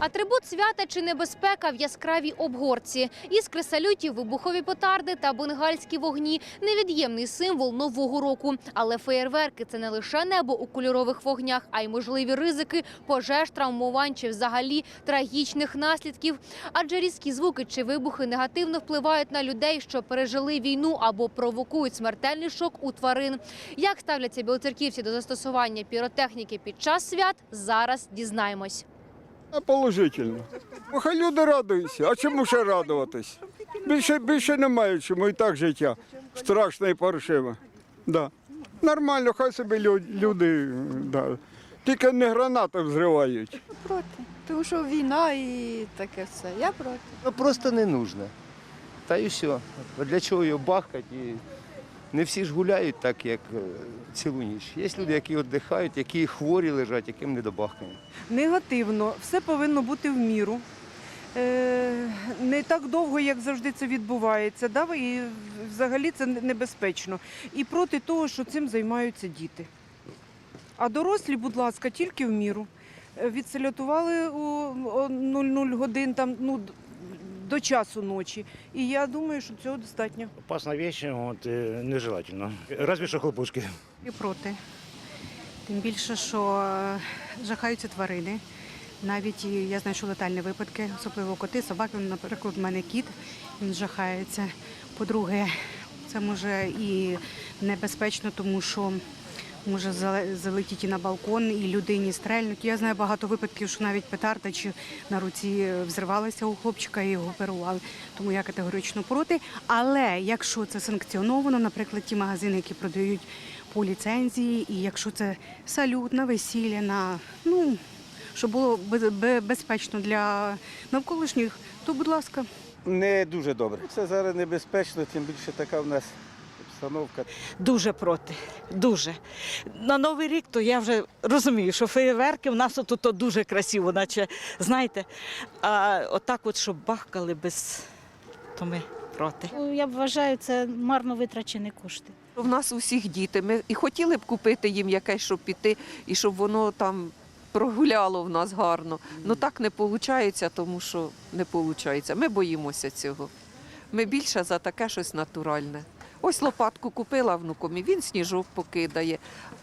Атрибут свята чи небезпека в яскравій обгорці. Іскри салютів, вибухові петарди та бенгальські вогні – невід'ємний символ нового року. Але феєрверки – це не лише небо у кольорових вогнях, а й можливі ризики пожеж, травмувань чи взагалі трагічних наслідків. Адже різкі звуки чи вибухи негативно впливають на людей, що пережили війну або провокують смертельний шок у тварин. Як ставляться білоцерківці до застосування піротехніки під час свят, зараз дізнаємось. А положительно. Ну, Хай люди радуються. А чому ще радуватись? Більше, більше немає чому і так життя. Страшне і паршиве. Да. Нормально, хай собі люди. Да. Тільки не гранати взривають. проти. Тому що війна і таке все. Я проти. Ну, просто не нужно. Та і все. Для чого його бахкати? І не всі ж гуляють так, як е, цілу ніч. Є люди, які віддихають, які хворі лежать, яким не до. Негативно, все повинно бути в міру. Е, не так довго, як завжди це відбувається. Да? І взагалі це небезпечно. І проти того, що цим займаються діти. А дорослі, будь ласка, тільки в міру. Е, Відсалютували у о 00 годин там, ну, до часу ночі. І я думаю, що цього достатньо. Опасна вещь, от, е, нежелательно. Разве що хлопушки. І проти. Тим більше, що е, жахаються тварини. Навіть я знаю, що летальні випадки, особливо коти, собаки. Наприклад, в мене кіт, він жахається. По-друге, це може і небезпечно, тому що може зале- залетіти на балкон і людині стрельнуть. Я знаю багато випадків, що навіть петарда чи на руці взривалася у хлопчика і його оперували. Тому я категорично проти. Але якщо це санкціоновано, наприклад, ті магазини, які продають по ліцензії, і якщо це салют на весілля, на ну щоб було безпечно для навколишніх, то будь ласка. Не дуже добре. Це зараз небезпечно, тим більше така в нас обстановка. Дуже проти. Дуже. На Новий рік то я вже розумію, що феєверки в нас тут дуже красиво, наче знаєте. А отак, от, щоб бахкали без, то ми проти. Ну, Я вважаю, це марно витрачені кошти. У нас усіх діти. Ми і хотіли б купити їм якесь, щоб піти, і щоб воно там прогуляло в нас гарно. Ну так не виходить, тому що не виходить. Ми боїмося цього. Ми більше за таке щось натуральне. Ось лопатку купила внукові, він сніжок покидає.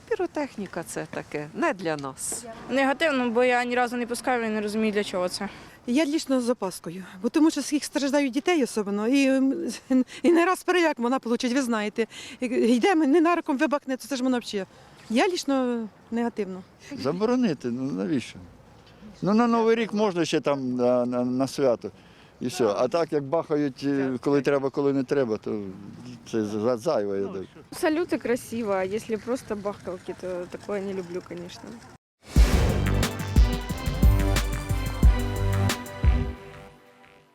Піротехніка це таке, не для нас. Негативно, бо я ні разу не пускаю і не розумію, для чого це. Я лічно з опаскою, бо тому що скільки страждають дітей особливо, і, і не раз переляк вона получить, ви знаєте. Йде ненароком вибахне, то це ж воно взагалі. Я лічно негативно. Заборонити, ну навіщо? Ну на Новий рік можна ще там на, на, на свято. І все. А так як бахають, е, коли треба, коли не треба, то це за- зайве. я. Салюти красиво, а якщо просто бахкалки, то такое не люблю, звісно.